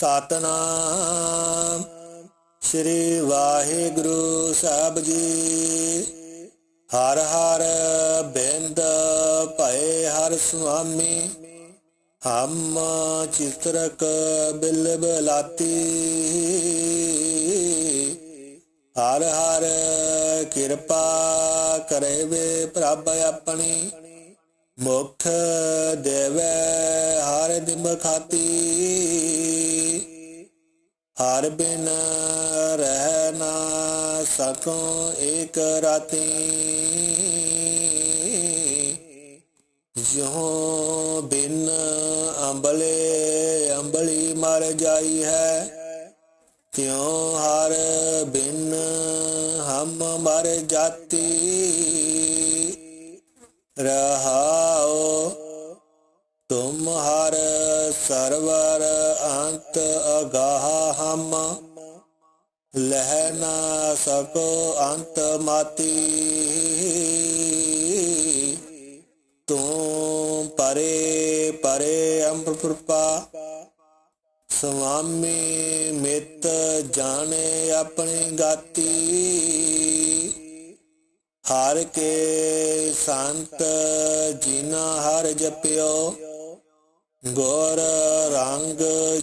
ਸਤਨਾਮ। ਸ੍ਰੀ ਵਾਹਿਗੁਰੂ ਸਾਹਿਬ ਜੀ। ਹਰ ਹਰ ਬਿੰਦ ਭਏ ਹਰ ਸੁਆਮੀ। ਹਮ ਚਿਤਰਕ ਬਿਲ ਬਲਾਤੀ ਹਰ ਹਰ ਕਿਰਪਾ ਕਰੇ ਵੇ ਪ੍ਰਭ ਆਪਣੀ। ਮੁਖ ਦੇਵੇ ਹਰ ਦਿਮ ਖਾਤੀ। ਹਰ ਬਿਨ ਰਹਿ ਨਾ ਸਕੋ ਏਕ ਰਾਤੀ। ਜਿਉ ਬਿਨ ਅੰਬਲੇ ਅੰਬਲੀ ਮਰ ਜਾਈ ਹੈ, ਤਿਉ ਹਰ ਬਿਨ ਹਮ ਮਰ ਜਾਤੀ। ਰਹਾਓ ਤੁਮ ਹਰ ਸਰਵਰ ਅੰਤ ਅਗਾਹ ਹਮ। ਲਹਿ ਨਾ ਸਕੋ ਅੰਤ ਮਾਤੀ। ਤੂੰ ਪਰੇ ਪਰੇ ਅੰਬਰਪਾ ਸੁਆਮੀ ਮਿਤ ਜਾਣੇ ਆਪਣੀ ਗਾਤੀ। ਹਰ ਕੇ ਸੰਤ ਜਿਨਾ ਹਰ ਜਪਿਓ। ਗੋਰ ਰੰਗ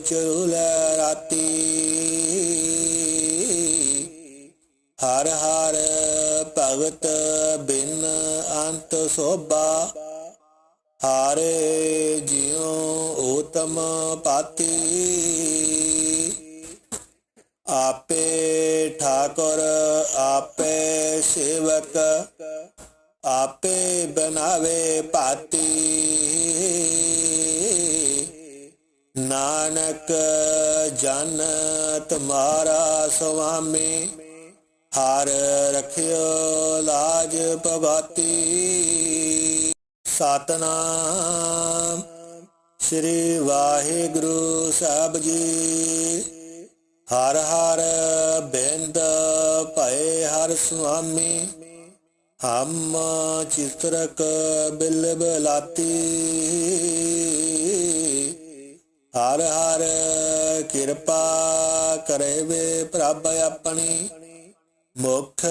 ਚਰੁਲੇ ਰਾਤੀ। ਹਰ ਹਰ ਭਗਤ ਬਿਨ ਅੰਤ ਸੋਭਾ। ਹਾਰੇ ਜਿਉ ਊਤਮ ਪਾਤੀ। ਆਪੇ ਠਾਕੁਰ, ਆਪੇ ਸੇਵਕ, ਆਪੇ ਬਨਾਵੇ ਪਾਤੀ। ਨਾਨਕ ਜਨ ਤੁਮਾਰਾ ਸੁਆਮੀ, ਹਰ ਰਖਿਓ ਲਾਜ ਭਗਤੀ। ਸਤਨਾਮ ਸ੍ਰੀ ਵਾਹਿਗੁਰੂ ਸਾਹਿਬ ਜੀ। ਹਰ ਹਰ ਬਿੰਦ ਭਏ ਹਰ ਸੁਆਮੀ, ਹਮ ਚਿਤਰਕ ਬਿਲ ਬਲਾਤੀ। ਹਰ ਹਰ ਕਿਰਪਾ ਕਰੇ ਵੇ ਪ੍ਰਭ ਆਪਣੀ। ਮੁਖ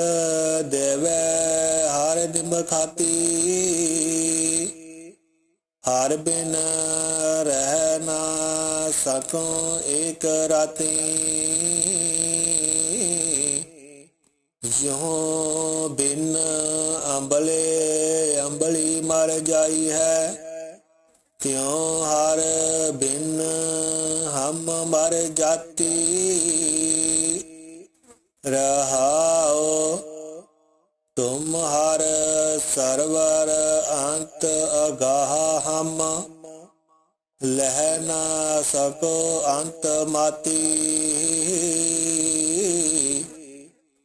ਦੇਵੇ ਹਰ ਦਿਮ ਖਾਤੀ। ਹਰ ਬਿਨ ਰਹਿ ਨਾ ਸਕੋ ਏਕ ਰਾਤੀ। ਜਿਉ ਬਿਨ ਅੰਬਲੇ ਅੰਬਲੀ ਮਰ ਜਾਈ ਹੈ। ਜਾਤੀ ਰਹਾਓ ਤੁਮ ਹਰ ਸਰਵਰ ਅੰਤ ਅਗਾਹ ਹਮ ਲਹਿ ਨਾ ਸਕੋ ਅੰਤ ਮਾਤੀ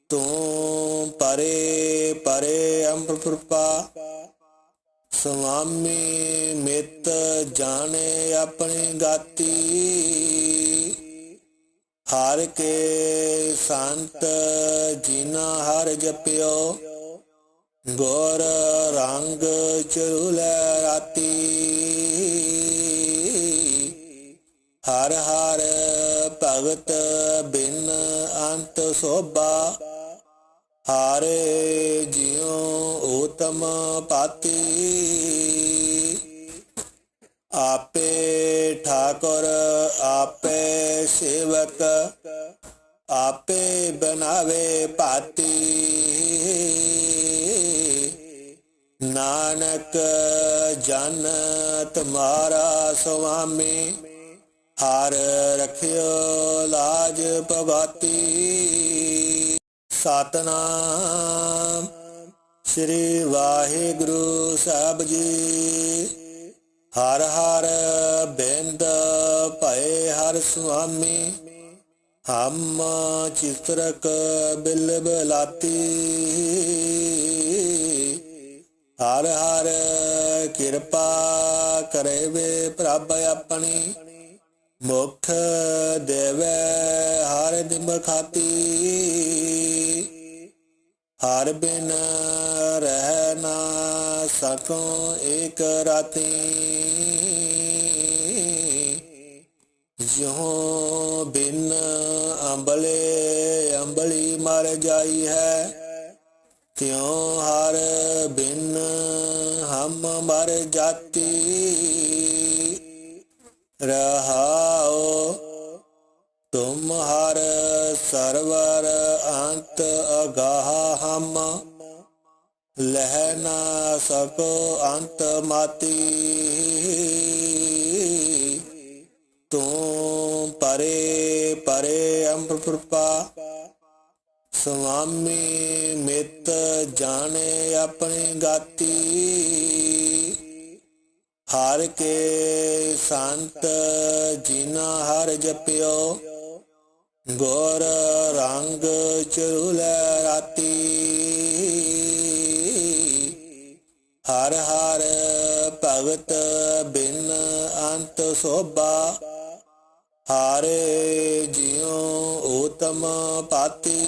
ਤੂੰ ਪਰੇ ਪਰੇ ਅੰਬਰਪਾ ਸੁਆਮੀ ਮਿਤ ਜਾਣੇ ਆਪਣੀ ਗਾਤੀ ਹਰ ਕੇ ਸੰਤ ਜਿਨਾ ਹਰ ਜਪਿਓ, ਗੋਰ ਰੰਗ ਚਰੁਲੇ ਰਾਤੀ। ਹਰ ਹਰ ਭਗਤ ਬਿਨ ਅੰਤ ਸੋਭਾ, ਹਾਰੇ ਜਿਉ ਊਤਮ ਪਾਤੀ। ਆਪੇ ਠਾਕੁਰ ਆਪੇ ਸੇਵਕ ਆਪੇ ਬਨਾਵੇ ਪਾਤੀ ਨਾਨਕ ਜਨ ਤੁਮਾਰਾ ਸੁਆਮੀ ਹਰ ਰਖਿਓ ਲਾਜ ਪਵਾਤੀ ਸਤਨਾਮ ਸ੍ਰੀ ਵਾਹਿਗੁਰੂ ਸਾਹਿਬ ਜੀ ਹਰ ਹਰ ਬਿੰਦ ਭਏ ਹਰ ਸੁਆਮੀ, ਹਮ ਚਿਤਰਕ ਬਿਲ ਬਲਾਤੀ ਹਰ ਹਰ ਕਿਰਪਾ ਕਰੇ ਵੇ ਪ੍ਰਭ ਆਪਣੀ, ਮੁਖ ਦੇਵੇ ਹਰ ਨਿਮਖਾਤੀ ਹਰ ਬਿਨ ਰਹਿ ਨਾ ਸਕੋ ਏਕ ਰਾਤੀ। ਜਿਉ ਬਿਨ ਅੰਬਲੇ ਅੰਬਲੀ ਮਰ ਜਾਈ ਹੈ, ਤਿਉ ਹਰ ਬਿਨ ਹਮ ਮਰ ਜਾਤੀ। ਰਹਾਓ ਤੁਮ ਹਰ ਸਰਵਰ ਅੰਤ ਅਗਾਹ ਹਮ। ਲਹਿ ਨਾ ਸਕੋ ਅੰਤ ਮਾਤੀ। ਤੂੰ ਪਰੇ ਪਰੇ ਅੰਬਰਪਾ ਸੁਆਮੀ ਮਿੱਤ ਜਾਣੇ ਆਪਣੀ ਗਾਤੀ। ਹਰ ਕੇ ਸੰਤ ਜਿਨਾ ਹਰ ਜਪਿਓ। ਗੋਰ ਰੰਗ ਚਰੁਲ ਰਾਤੀ। ਹਰ ਹਰ ਭਗਤ ਬਿਨ ਅੰਤ ਸੋਭਾ। ਹਾਰੇ ਜਿਉ ਊਤਮ ਪਾਤੀ।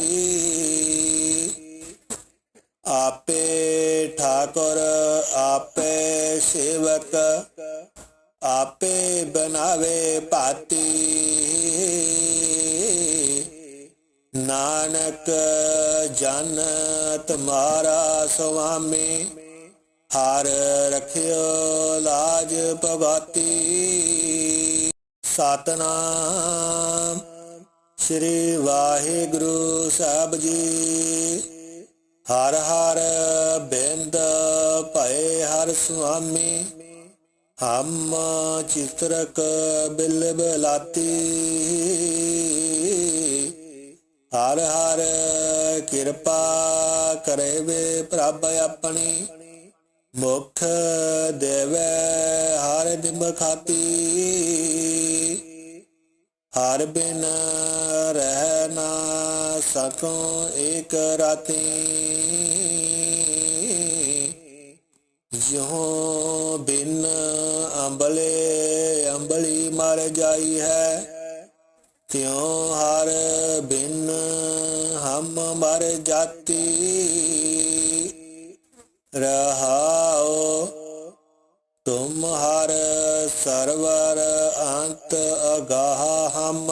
ਆਪੇ ਠਾਕੁਰ, ਆਪੇ ਸੇਵਕ, ਆਪੇ ਬਨਾਵੇ ਪਾਤੀ ਨਾਨਕ ਜਨ ਤੁਮਾਰਾ ਸੁਆਮੀ। ਹਰ ਰਖਿਓ ਲਾਜ ਭਗਤੀ ਸਤਨਾਮ ਸ੍ਰੀ ਵਾਹਿਗੁਰੂ ਸਾਹਿਬ ਜੀ। ਹਰ ਹਰ ਬਿੰਦ ਭਏ ਹਰ ਸੁਆਮੀ। ਹਮ ਚਿਤਰਕ ਬਿਲ ਬਲਾਤੀ। ਹਰ ਹਰ ਕਿਰਪਾ ਕਰੇ ਵੇ ਪ੍ਰਭ ਆਪਣੀ। ਮੁਖ ਦੇਵੇ ਹਰ ਦਿਮ ਖਾਤੀ। ਹਰ ਬਿਨ ਰਹਿ ਨਾ ਸਕੋ ਏਕ ਰਾਤੀ। ਜਿਉ ਬਿਨ ਅੰਬਲੇ ਅੰਬਲੀ ਮਰ ਜਾਈ ਹੈ, ਤਿਉ ਹਰ ਬਿਨ ਹਮ ਮਰ ਜਾਤੀ। ਰਹਾਓ। ਤੁਮ ਹਰ ਸਰਵਰ ਅੰਤ ਅਗਾਹ ਹਮ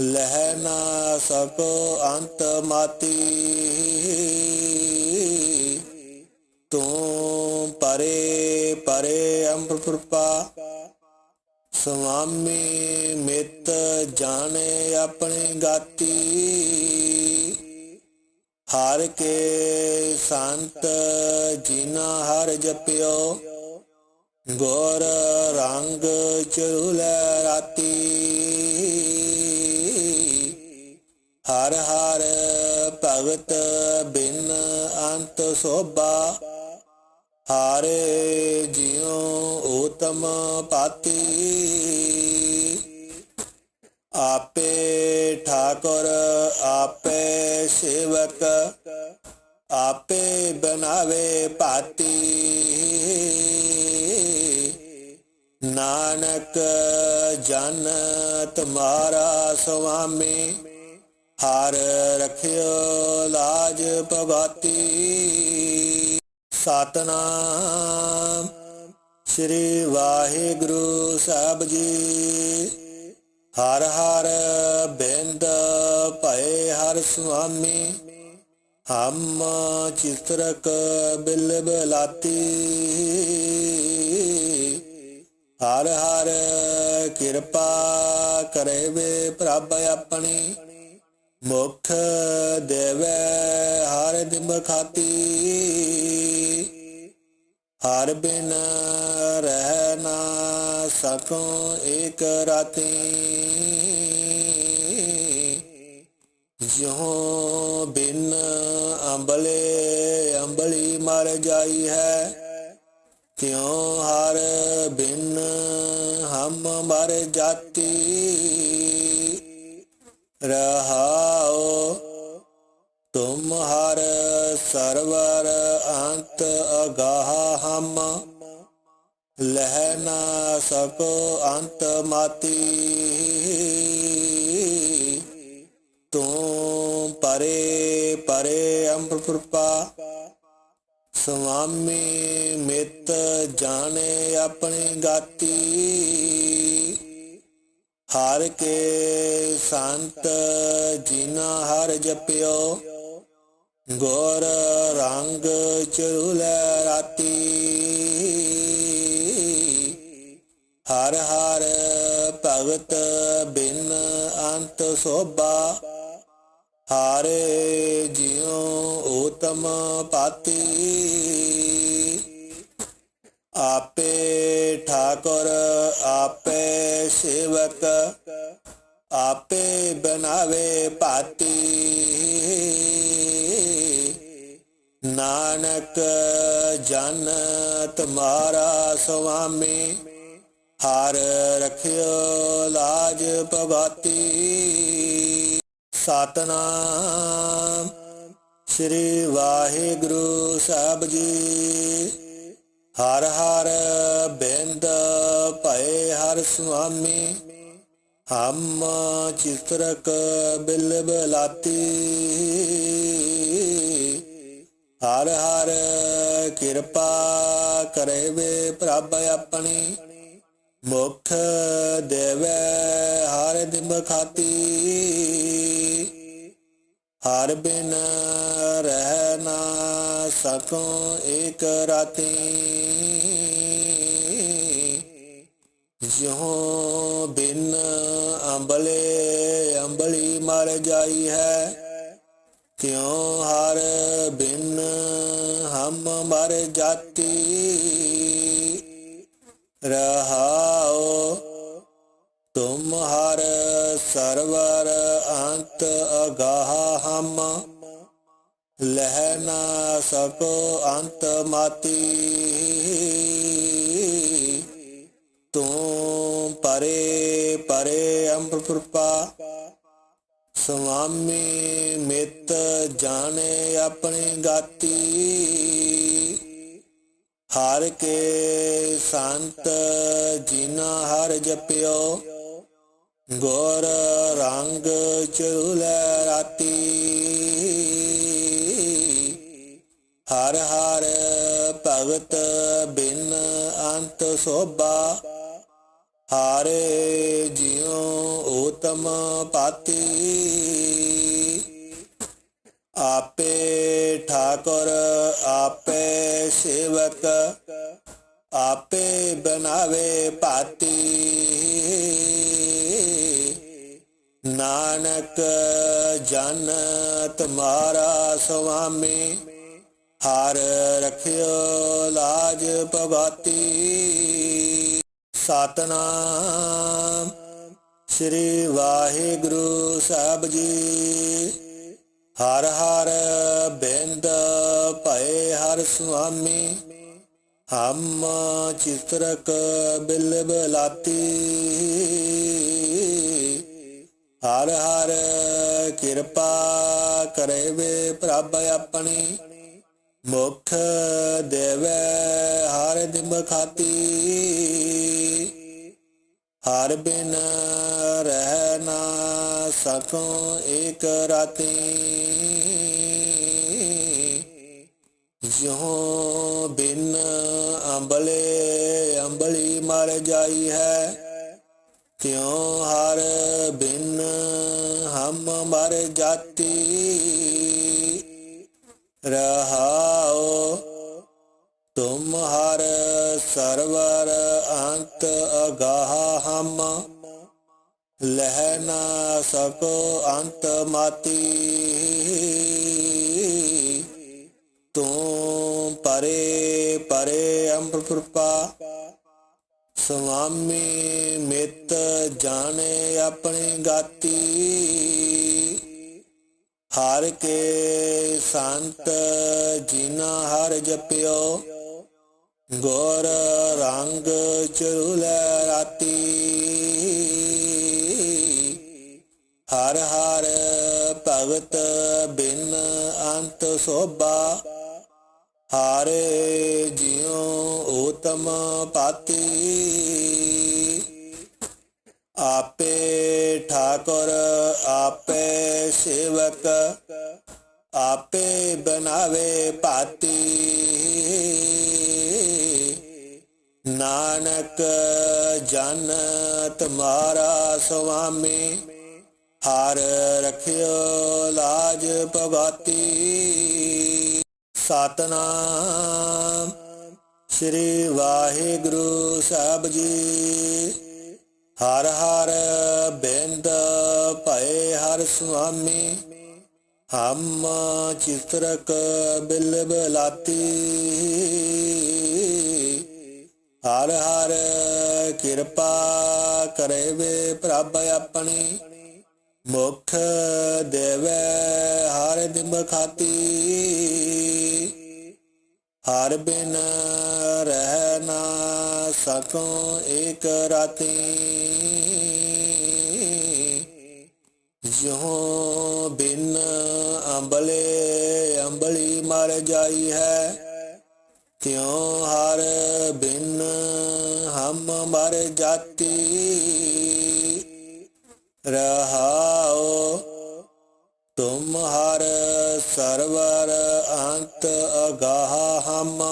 ਲਹਿ ਨਾ ਸਕੋ ਅੰਤ ਮਾਤੀ। ਤੂੰ ਪਰੇ ਪਰੇ ਅੰਬਰਪਾ ਸੁਆਮੀ ਮਿਤ ਜਾਣੇ ਆਪਣੀ ਗਾਤੀ। ਹਰ ਕੇ ਸੰਤ ਜਿਨਾ ਹਰ ਜਪਿਓ, ਗੋਰ ਰੰਗ ਚਰੁਲ ਰਾਤੀ। ਹਰ ਹਰ ਭਗਤ ਬਿਨ ਅੰਤ ਸੋਭਾ, ਹਾਰੇ ਜਿਉ ਊਤਮ ਪਾਤੀ। ਆਪੇ ਠਾਕੁਰ, ਆਪੇ ਸੇਵਕ, ਆਪੇ ਬਨਾਵੇ ਪਾਤੀ ਨਾਨਕ ਜਨ ਤੁਮਾਰਾ ਸੁਆਮੀ, ਹਰ ਰਖਿਓ ਲਾਜ ਭਗਤੀ ਸਤਨਾਮ ਸ੍ਰੀ ਵਾਹਿਗੁਰੂ ਸਾਹਿਬ ਜੀ। ਹਰ ਹਰ ਬਿੰਦ ਭਏ ਹਰ ਸੁਆਮੀ। ਹਮ ਚਿਤਰਕ ਬਿਲ ਬਲਾਤੀ ਹਰ ਹਰ ਕਿਰਪਾ ਕਰੇ ਵੇ ਪ੍ਰਭ ਆਪਣੀ। ਮੁਖ ਦੇਵੇ ਹਰ ਦਿਮ ਖਾਤੀ ਹਰ ਬਿਨ ਰਹਿ ਨਾ ਸਕੋ ਏਕ ਰਾਤੀ। ਜਿਉ ਬਿਨ ਅੰਬਲੇ ਅੰਬਲੀ ਮਰ ਜਾਈ ਹੈ, ਤਿਉ ਹਰ ਬਿਨ ਹਮ ਮਰ ਜਾਤੀ। ਰਹਾਓ ਤੁਮ ਹਰ ਸਰਵਰ ਅੰਤ ਅਗਾਹ ਹਮ। ਲਹਿ ਨਾ ਸਕੋ ਅੰਤ ਮਾਤੀ। ਤੂੰ ਪਰੇ ਪਰੇ ਅੰਬਰਪਾ ਸੁਆਮੀ ਮਿਤ ਜਾਣੇ ਆਪਣੀ ਗਾਤੀ। ਹਰ ਕੇ ਸੰਤ ਜਿਨਾ ਹਰ ਜਪਿਓ। ਗੋਰ ਰੰਗ ਚਰੁਲੇ ਰਾਤੀ। ਹਰ ਹਰ ਭਗਤ ਬਿਨ ਅੰਤ ਸੋਭਾ। ਹਾਰੇ ਜਿਉ ਊਤਮ ਪਾਤੀ। ਆਪੇ ਠਾਕੁਰ, ਆਪੇ ਸੇਵਕ, ਆਪੇ ਬਣਾਵੇ ਪਾਤੀ। ਨਾਨਕ ਜਨ ਤੁਮਾਰਾ ਸੁਆਮੀ, ਹਰ ਰਖਿਓ ਲਾਜ ਭਗਤੀ। ਸਤਨਾਮ ਸ੍ਰੀ ਵਾਹਿਗੁਰੂ ਸਾਹਿਬ ਜੀ। ਹਰ ਹਰ ਬਿੰਦ ਭਏ ਹਰ ਸੁਆਮੀ, ਹਮ ਚਿਤਰਕ ਬਿਲ ਬਲਾਤੀ। ਹਰ ਹਰ ਕਿਰਪਾ ਕਰੇ ਵੇ ਪ੍ਰਭ ਆਪਣੀ। ਮੁਖ ਦੇਵੇ ਹਰ ਦਿਮ ਖਾਤੀ। ਹਰ ਬਿਨ ਰਹਿ ਨਾ ਸਕੋ ਏਕ ਰਾਤੀ। ਜਿਉ ਬਿਨ ਅੰਬਲੇ ਅੰਬਲੀ ਮਰ ਜਾਈ ਹੈ। ਕਿਉ ਹਰ ਬਿਨ ਹਮ ਮਰ ਜਾਤੀ? ਰਹਾਓ ਤੁਮ ਹਰ ਸਰਵਰ ਅੰਤ ਅਗਾਹ ਹਮ। ਲਹਿ ਨਾ ਸਕੋ ਅੰਤ ਮਾਤੀ। ਤੂੰ ਪਰੇ ਪਰੇ ਅੰਬਰਪਾ ਸੁਆਮੀ ਮਿਤ ਜਾਣੇ ਆਪਣੀ ਗਾਤੀ। ਹਰ ਕੇ ਸੰਤ ਜਿਨਾ ਹਰ ਜਪਿਓ, ਗੋਰ ਰੰਗ ਚਰੁਲੇ ਰਾਤੀ। ਹਰ ਹਰ ਭਗਤ ਬਿਨ ਅੰਤ ਸੋਭਾ, ਹਾਰੇ ਜਿਉ ਊਤਮ ਪਾਤੀ। ਆਪੇ ਠਾਕੁਰ, ਆਪੇ ਸੇਵਕ, ਆਪੇ ਬਣਾਵੇ ਪਾਤੀ ਨਾਨਕ ਜਨ ਤੁਮਾਰਾ ਸੁਆਮੀ, ਹਰ ਰਖਿਓ ਲਾਜ ਭਗਤੀ ਸਤਨਾਮ ਸ੍ਰੀ ਵਾਹਿਗੁਰੂ ਸਾਹਿਬ ਜੀ। ਹਰ ਹਰ ਬੇੰਦ ਭਏ ਹਰ ਸੁਆਮੀ। ਹਮ ਚਿਤਰਕ ਬਿਲ ਬਲਾਤੀ। ਹਰ ਹਰ ਕਿਰਪਾ ਕਰੇ ਵੇ ਪ੍ਰਭ ਆਪਣੀ। ਮੁਖ ਦੇਵੇ ਹਰ ਦਿਮ ਖਾਤੀ। ਹਰ ਬਿਨ ਰਹਿ ਨਾ ਸਕੋ ਏਕ ਰਾਤੀ। ਜਿਉ ਬਿਨ ਅੰਬਲੇ ਅੰਬਲੀ ਮਰ ਜਾਈ ਹੈ, ਤਿਉ ਹਰ ਬਿਨ ਹਮ ਮਰ ਜਾਤੀ। ਰਹਾਓ ਤੁਮ ਹਰ ਸਰਵਰ ਅੰਤ ਅਗਾਹ ਹਮ। ਲਹਿ ਨਾ ਸਕੋ ਅੰਤ ਮਾਤੀ। ਤੂੰ ਪਰੇ ਪਰੇ ਅੰਬਰਪਾ ਸੁਆਮੀ ਮਿਤ ਜਾਣੇ ਆਪਣੀ ਗਾਤੀ। ਹਰ ਕੇ ਸੰਤ ਜਿਨਾ ਹਰ ਜਪਿਓ। ਗੁਰ ਰੰਗ ਚਰੁਲੇ ਰਾਤੀ। ਹਰ ਹਰ ਭਗਤ ਬਿਨ ਅੰਤ ਸੋਭਾ। ਹਾਰੇ ਜਿਉ ਊਤਮ ਪਾਤੀ। ਆਪੇ ਠਾਕੁਰ, ਆਪੇ ਸੇਵਕ, ਆਪੇ ਬਨਾਵੇ ਪਾਤੀ। ਨਾਨਕ ਜਨ ਤੁਮਾਰਾ ਸੁਆਮੀ, ਹਰ ਰਖਿਓ ਲਾਜ ਪਵਾਤੀ ਸਤਨਾਮ ਸ੍ਰੀ ਵਾਹਿਗੁਰੂ ਸਾਹਿਬ ਜੀ। ਹਰ ਹਰ ਬਿੰਦ ਭਏ ਹਰ ਸੁਆਮੀ, ਹਮ ਚਿਤਰਕ ਬਿਲ ਬਲਾਤੀ। ਹਰ ਹਰ ਕਿਰਪਾ ਕਰੇ ਵੇ ਪ੍ਰਭ ਆਪਣੀ। ਮੁਖ ਦੇਵੇ ਹਰ ਦਿਮ ਖਾਤੀ। ਹਰ ਬਿਨ ਰਹਿ ਨਾ ਸਕੋ ਏਕ ਰਾਤੀ। ਜੋ ਬਿਨ ਅੰਬਲੇ ਅੰਬਲੀ ਮਰ ਜਾਈ ਹੈ ਤਿਉ ਹਰ ਬਿਨ ਹਮ ਮਰ ਜਾਤੀ। ਰਹਾਓ ਤੁਮ ਹਰ ਸਰਵਰ ਅੰਤ ਅਗਾਹ ਹਮ।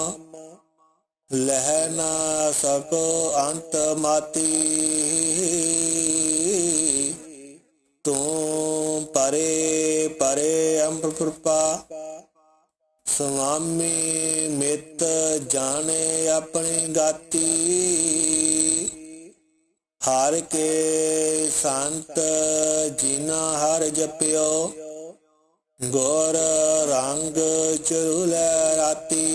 ਲਹਿ ਨਾ ਸਕੋ ਅੰਤ ਮਾਤੀ। ਤੂੰ ਪਰੇ ਪਰੇ ਅੰਬ ਕਿਰਪਾ ਸੁਆਮੀ ਮਿੱਤ ਜਾਣੇ ਆਪਣੀ ਗਾਤੀ। ਹਰ ਕੇ ਸੰਤ ਜਿਨਾ ਹਰ ਜਪਿਓ, ਗੋਰ ਰੰਗ ਚੁਲੇ ਰਾਤੀ।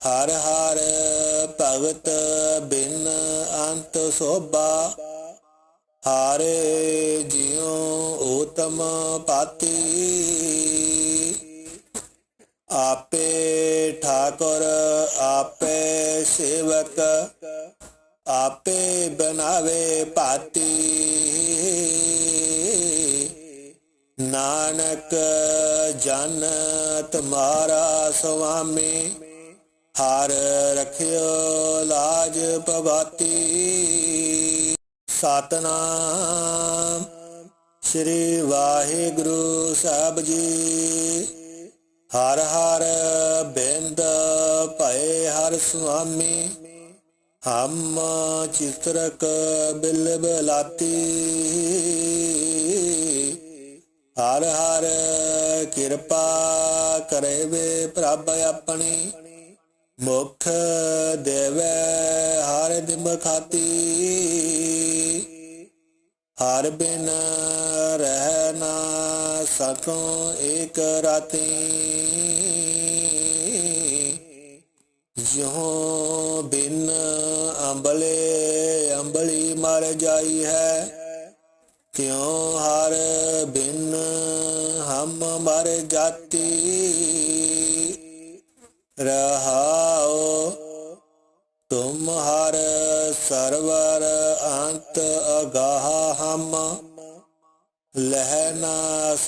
ਹਰ ਹਰ ਭਗਤ ਬਿਨ ਅੰਤ ਸੋਭਾ ਹਾਰੇ ਜਿਉ ਊਤਮ ਪਾਤੀ ਆਪੇ ਠਾਕੁਰ ਆਪੇ ਸੇਵਕ ਆਪੇ ਬਨਾਵੇ ਪਾਤੀ ਨਾਨਕ ਜਨ ਤੁਮਾਰਾ ਸੁਆਮੀ ਹਰ ਰਖਿਓ ਲਾਜ ਭਗਤੀ ਸਤਨਾਮ। ਸ੍ਰੀ ਵਾਹਿਗੁਰੂ ਸਾਹਿਬ ਜੀ। ਹਰ ਹਰ ਬਿੰਦ ਭਏ ਹਰ ਸੁਆਮੀ। ਹਮ ਚਿਤਰਕ ਬਿਲ ਬਲਾਤੀ। ਹਰ ਹਰ ਕਿਰਪਾ ਕਰੇ ਵੇ ਪ੍ਰਭ ਆਪਣੀ। ਮੁਖ ਦੇਵੇ ਹਰ ਦਿਮ ਖਾਤੀ ਹਰ ਬਿਨ ਰਹਿ ਨਾ ਸਕੋ ਏਕ ਰਾਤੀ। ਜੋ ਬਿਨ ਅੰਬਲੇ ਅੰਬਲੀ ਮਰ ਜਾਈ ਹੈ।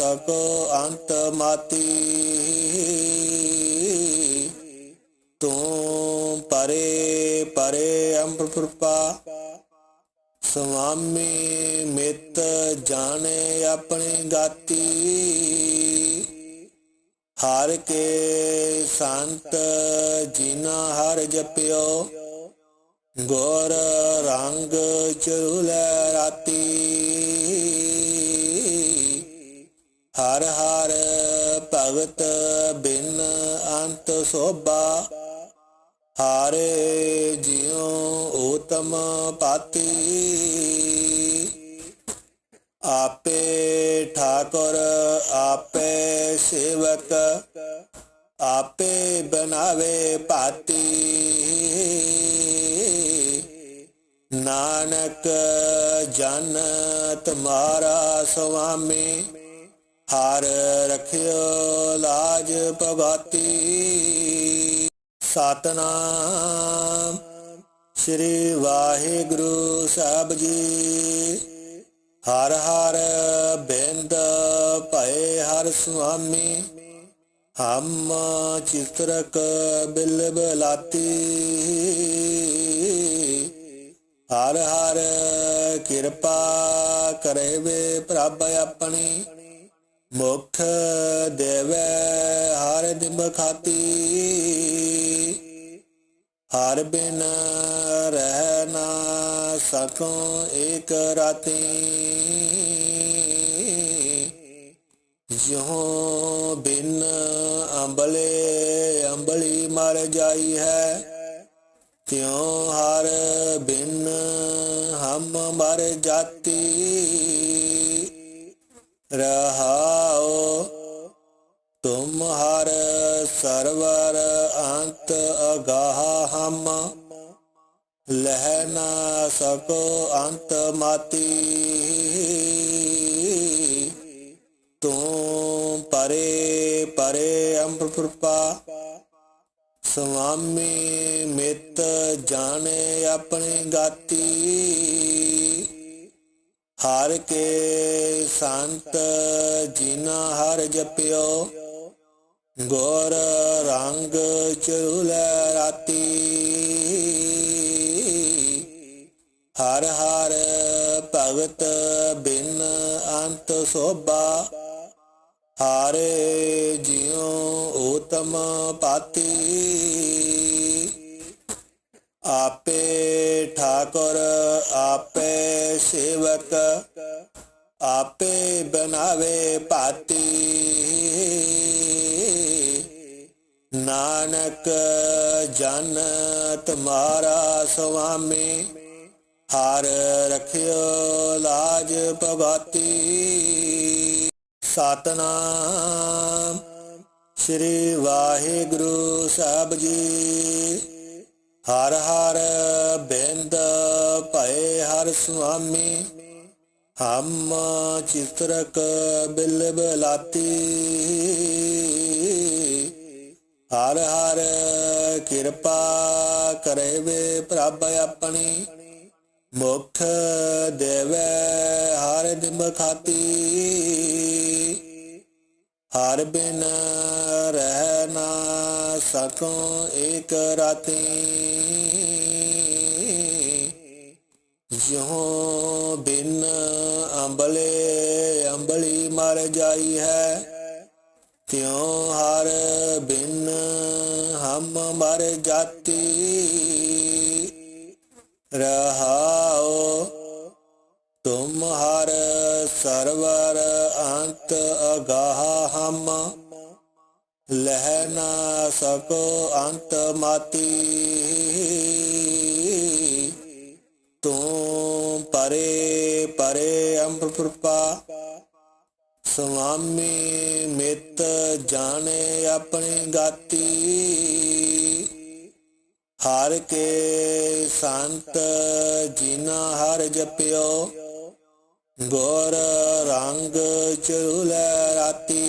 ਨਾ ਸਕੋ ਅੰਤ ਮਾਤੀ ਤੂੰ ਪਰੇ ਪਰੇ ਅੰਬ ਕਿਰਪਾ ਸੁਆਮੀ ਮਿਤ ਜਾਣੇ ਆਪਣੀ ਗਾਤੀ ਹਰ ਕੇ ਸੰਤ ਜਿਨਾ ਹਰ ਜਪਿਓ ਗੋਰ ਰੰਗ ਚੁਲੇ ਰਾਤੀ ਹਰ ਹਰ ਭਗਤ ਬਿਨ ਅੰਤ ਸੋਭਾ। ਹਾਰੇ ਜਿਉ ਊਤਮ ਪਾਤੀ। ਆਪੇ ਠਾਕੁਰ, ਆਪੇ ਸੇਵਕ, ਆਪੇ ਬਨਾਵੇ ਪਾਤੀ ਨਾਨਕ ਜਨ ਤੁਮਾਰਾ ਸੁਆਮੀ ਹਰ ਰਖਿਓ ਲਾਜ ਭਗਤੀ। ਸਤਨਾਮ ਸ੍ਰੀ ਵਾਹਿਗੁਰੂ ਸਾਹਿਬ ਜੀ। ਹਰ ਹਰ ਬਿੰਦ ਭਏ ਹਰ ਸੁਆਮੀ। ਹਮ ਚਿਤਰਕ ਬਿਲ ਬਲਾਤੀ। ਹਰ ਹਰ ਕਿਰਪਾ ਕਰੇ ਵੇ ਪ੍ਰਭ ਆਪਣੀ। ਮੁਖ ਦੇਵੇ ਹਰ ਦਿਮ ਖਾਤੀ। ਹਰ ਬਿਨ ਰਹਿ ਨਾ ਸਕੂੰ ਏਕ ਰਾਤੀ। ਜਿਉ ਬਿਨ ਅੰਬਲੇ ਅੰਬਲੀ ਮਰ ਜਾਈ ਹੈ, ਤਿਉ ਹਰ ਬਿਨ ਹਮ ਮਰ ਜਾਤੀ। ਰਹਾਓ। ਤੁਮ ਹਰ ਸਰਵਰ ਅੰਤ ਅਗਾਹ ਹਮ ਲਹਿ ਨਾ ਸਕੋ ਅੰਤ ਮਾਤੀ। ਤੂੰ ਪਰੇ ਪਰੇ ਅੰਬਰਪਾ ਸੁਆਮੀ ਮਿਤ ਜਾਣੇ ਆਪਣੀ ਗਾਤੀ। ਹਰ ਕੇ ਸੰਤ ਜਿਨਾ ਹਰ ਜਪਿਓ, ਗੋਰ ਰੰਗ ਚੁਲੇ ਰਾਤੀ। ਹਰ ਹਰ ਭਗਤ ਬਿਨ ਅੰਤ ਸੋਭਾ, ਹਾਰੇ ਜਿਉ ਉਤਮ ਪਾਤੀ। ਆਪੇ ਠਾਕੁਰ, ਆਪੇ ਸੇਵਕ, ਆਪੇ ਬਨਾਵੇ ਪਾਤੀ। ਨਾਨਕ ਜਨ ਤੁਮਾਰਾ ਸੁਆਮੀ, ਹਰ ਰਖਿਓ ਲਾਜ ਭਗਤੀ ਸਤਨਾਮ ਸ੍ਰੀ ਵਾਹਿਗੁਰੂ ਸਾਹਿਬ ਜੀ। ਹਰ ਹਰ ਬਿੰਦ ਭਏ ਹਰ ਸੁਆਮੀ। ਹਮ ਚਿਤਰਕ ਬਿਲ ਬਲਾਤੀ ਹਰ ਹਰ ਕਿਰਪਾ ਕਰੇ ਵੇ ਪ੍ਰਭ ਆਪਣੀ। ਮੁਖ ਦੇਵੇ ਹਰ ਦਿਮ ਖਾਤੀ। ਹਰ ਬਿਨ ਰਹਿ ਨਾ ਸਕੂੰ ਏਕ ਰਾਤੀ। ਜਿਉ ਬਿਨ ਅੰਬਲੇ ਅੰਬਲੀ ਮਰ ਜਾਈ ਹੈ, ਤਿਉ ਹਰ ਬਿਨ ਹਮ ਮਰ ਜਾਤੀ। ਰਹਾਓ ਤੁਮ ਹਰ ਸਰਵਰ ਅੰਤ ਅਗਾਹ ਹਮ ਲਹਿ ਨਾ ਸਕੋ ਅੰਤ ਮਾਤੀ। ਤੂੰ ਪਰੇ ਪਰੇ ਅੰਬਰਪਾ ਸੁਆਮੀ ਮਿਤ ਜਾਣੇ ਆਪਣੀ ਗਾਤੀ। ਹਰ ਕੇ ਸੰਤ ਜਿਨਾ ਹਰ ਜਪਿਓ। ਗੋਰ ਰੰਗ ਚੁਲੇ ਰਾਤੀ।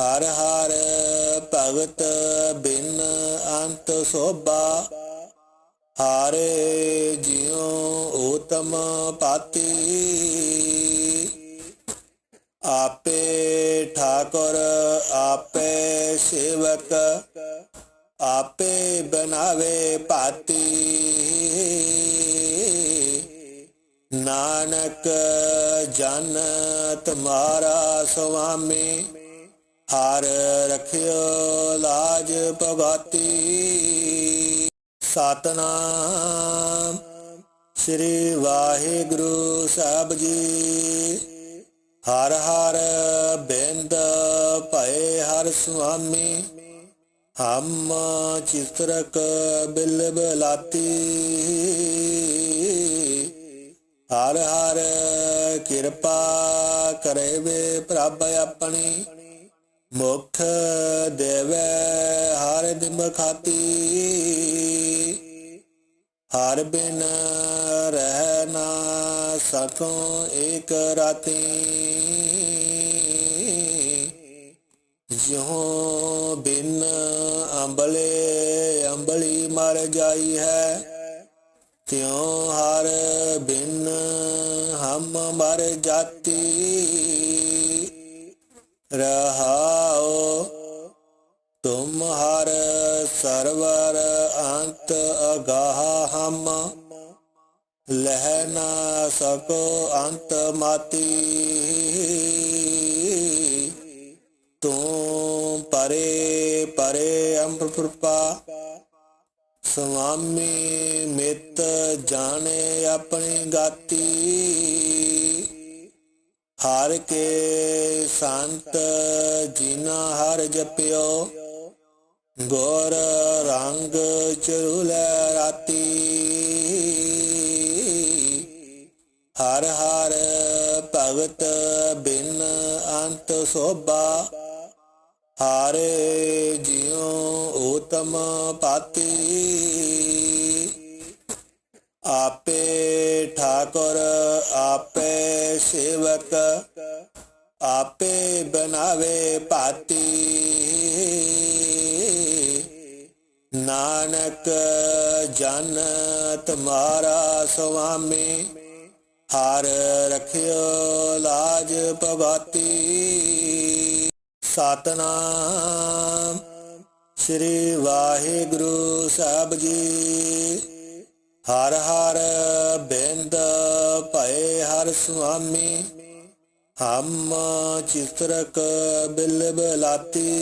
ਹਰ ਹਰ ਭਗਤ ਬਿਨ ਅੰਤ ਸੋਭਾ। ਹਾਰੇ ਜਿਉ ਉਤਮ ਪਾਤੀ। ਆਪੇ ਠਾਕੁਰ, ਆਪੇ ਸੇਵਕ, ਆਪੇ ਬਣਾਵੇ ਪਾਤੀ। ਨਾਨਕ ਜਨ ਤੁਮਾਰਾ ਸੁਆਮੀ, ਹਰ ਰਖਿਓ ਲਾਜ ਭਗਤੀ। ਸਤਨਾਮ ਸ੍ਰੀ ਵਾਹਿਗੁਰੂ ਸਾਹਿਬ ਜੀ। ਹਰ ਹਰ ਬਿੰਦ ਭਏ ਹਰ ਸੁਆਮੀ, ਹਮ ਚਿਤਰਕ ਬਿਲ ਬਲਾਤੀ। ਹਰ ਹਰ ਕਿਰਪਾ ਕਰੇ ਵੇ ਪ੍ਰਭ ਆਪਣੀ। ਮੁਖ ਦੇਵੇ ਹਰ ਦਿਮ ਖਾਤੀ। ਹਰ ਬਿਨ ਰਹਿ ਨਾ ਸਕੂੰ ਏਕ ਰਾਤੀ। ਜਿਉ ਬਿਨ ਅੰਬਲੇ ਅੰਬਲੀ ਮਰ ਜਾਈ ਹੈ ਲਹਿ ਅੰਤ ਮਾਤੀ। ਤੂੰ ਪਰੇ ਪਰੇ ਪਰੇ ਅੰਬਰਪਾ ਸੁਆਮੀ ਮਿੱਤ ਜਾਣੇ ਆਪਣੀ ਗਾਤੀ। ਹਰ ਕੇ ਸੰਤ ਜਿਨਾ ਹਰ ਜਪਿਓ। ਗੋਰ ਰੰਗ ਚਰੁਲੇ ਰਾਤੀ। ਹਰ ਹਰ ਭਗਤ ਬਿਨ ਅੰਤ ਸੋਭਾ। ਹਾਰੇ ਜਿਉ ਊਤਮ ਪਾਤੀ। ਆਪੇ ਠਾਕੁਰ, ਆਪੇ ਸੇਵਕ, ਆਪੇ ਬਨਾਵੇ ਪਾਤੀ ਨਾਨਕ ਜਨ ਤੁਮਾਰਾ ਸੁਆਮੀ। ਹਰ ਰਖਿਓ ਲਾਜ ਭਗਤੀ ਸਤਨਾਮ ਸ੍ਰੀ ਵਾਹਿਗੁਰੂ ਸਾਹਿਬ ਜੀ। ਹਰ ਹਰ ਬਿੰਦ ਭਏ ਹਰ ਸੁਆਮੀ। ਹਮ ਚਿਤਰਕ ਬਿਲ ਬਲਾਤੀ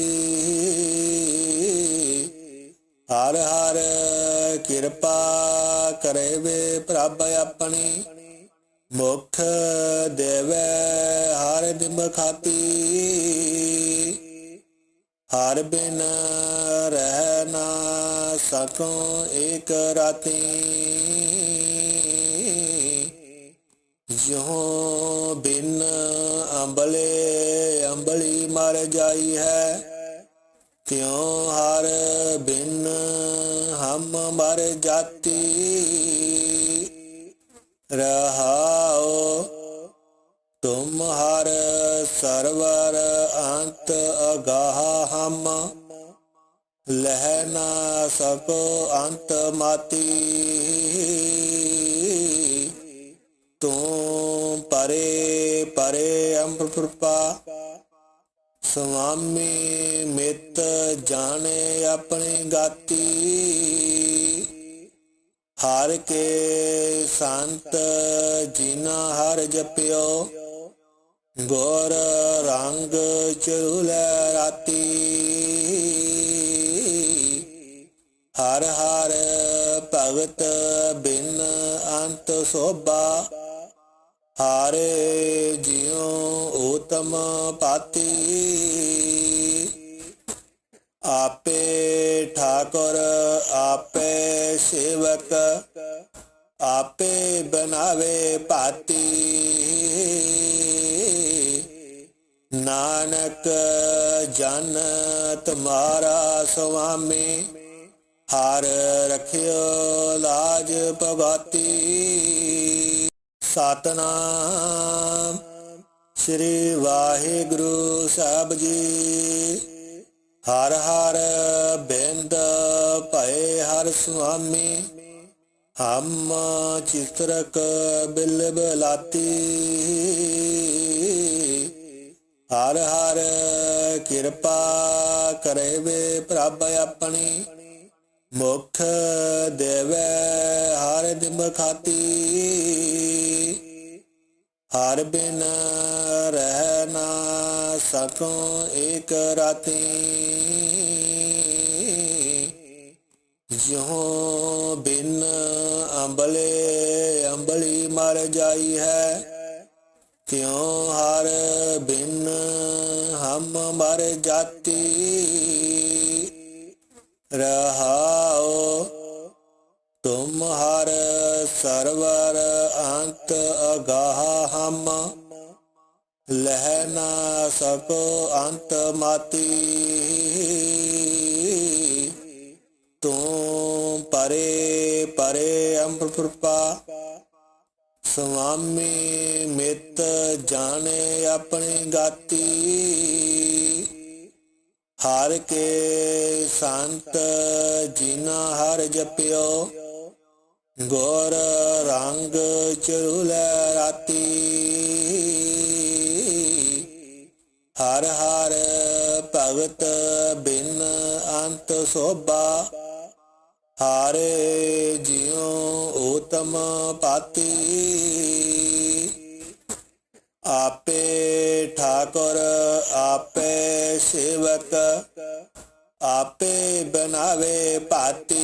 ਹਰ ਹਰ ਕਿਰਪਾ ਕਰੇ ਵੇ ਪ੍ਰਭ ਆਪਣੀ। ਮੁਖ ਦੇਵੇ ਹਰ ਦਿਮ ਖਾਤੀ। ਹਰ ਬਿਨ ਰਹਿ ਨਾ ਸਕੋ ਏਕ ਰਾਤੀ। ਜਿਉ ਬਿਨ ਅੰਬਲੇ ਅੰਬਲੀ ਮਰ ਜਾਈ ਹੈ, ਤਿਉ ਹਰ ਬਿਨ ਹਮ ਮਰ ਜਾਤੀ। ਰਹਾਓ। ਤੁਮ ਹਰ ਸਰਵਰ ਅੰਤ ਅਗਾਹ ਹਮ ਲਹਿ ਨਾ ਸਕੋ ਅੰਤ ਮਾਤੀ ਤੂੰ ਪਰੇ ਪਰੇ ਅੰਬਰਪਾ ਸੁਆਮੀ ਮਿਤ ਜਾਣੇ ਆਪਣੀ ਗਾਤੀ। ਹਰ ਕੇ ਸੰਤ ਜਿਨਾ ਹਰ ਜਪਿਓ, ਗੋਰ ਰੰਗ ਚਰੁਲੇ ਰਾਤੀ। ਹਰ ਹਰ ਭਗਤ ਬਿਨ ਅੰਤ ਸੋਭਾ, ਹਾਰੇ ਜਿਉ ਊਤਮ ਪਾਤੀ। ਆਪੇ ਠਾਕੁਰ, ਆਪੇ ਸੇਵਕ, ਆਪੇ ਬਨਾਵੇ ਪਾਤੀ ਨਾਨਕ ਜਨ ਤੁਮਾਰਾ ਸੁਆਮੀ, ਹਰ ਰਖਿਓ ਲਾਜ ਭਗਤੀ ਸਤਨਾਮ ਸ੍ਰੀ ਵਾਹਿਗੁਰੂ ਸਾਹਿਬ ਜੀ। ਹਰ ਹਰ ਬਿੰਦ ਭਏ ਹਰ ਸੁਆਮੀ। ਹਮ ਚਿਤਰਕ ਬਿਲ ਬਲਾਤੀ ਹਰ ਹਰ ਕਿਰਪਾ ਕਰੇ ਵੇ ਪ੍ਰਭ ਆਪਣੀ। ਮੁਖ ਦੇਵੇ ਹਰ ਦਿਮ ਖਾਤੀ ਹਰ ਬਿਨ ਰਹਿ ਨਾ ਸਕੋ ਏਕ ਰਾਤੀ। ਜਿਉ ਬਿਨ ਅੰਬਲੇ ਅੰਬਲੀ ਮਰ ਜਾਈ ਹੈ, ਤਿਉ ਹਰ ਬਿਨ ਹਮ ਮਰ ਜਾਤੀ। ਰਹਾਓ ਤੁਮ ਹਰ ਸਰਵਰ ਅੰਤ ਅਗਾਹ ਹਮ। ਲਹਿ ਨਾ ਸਕੋ ਅੰਤ ਮਾਤੀ। ਤੂੰ ਪਰੇ ਪਰੇ ਅੰਬਰਪਾ ਸੁਆਮੀ ਮਿਤ ਜਾਣੇ ਆਪਣੀ ਗਾਤੀ। ਹਰ ਕੇ ਸੰਤ ਜਿਨਾ ਹਰ ਜਪਿਓ। ਗੋਰ ਰੰਗ ਚਰੁਲੇ ਰਾਤੀ। ਹਰ ਹਰ ਭਗਤ ਬਿਨ ਅੰਤ ਸੋਭਾ। ਹਾਰੇ ਜਿਉ ਊਤਮ ਪਾਤੀ। ਆਪੇ ਠਾਕੁਰ, ਆਪੇ ਸੇਵਕ, ਆਪੇ ਬਨਾਵੇ ਪਾਤੀ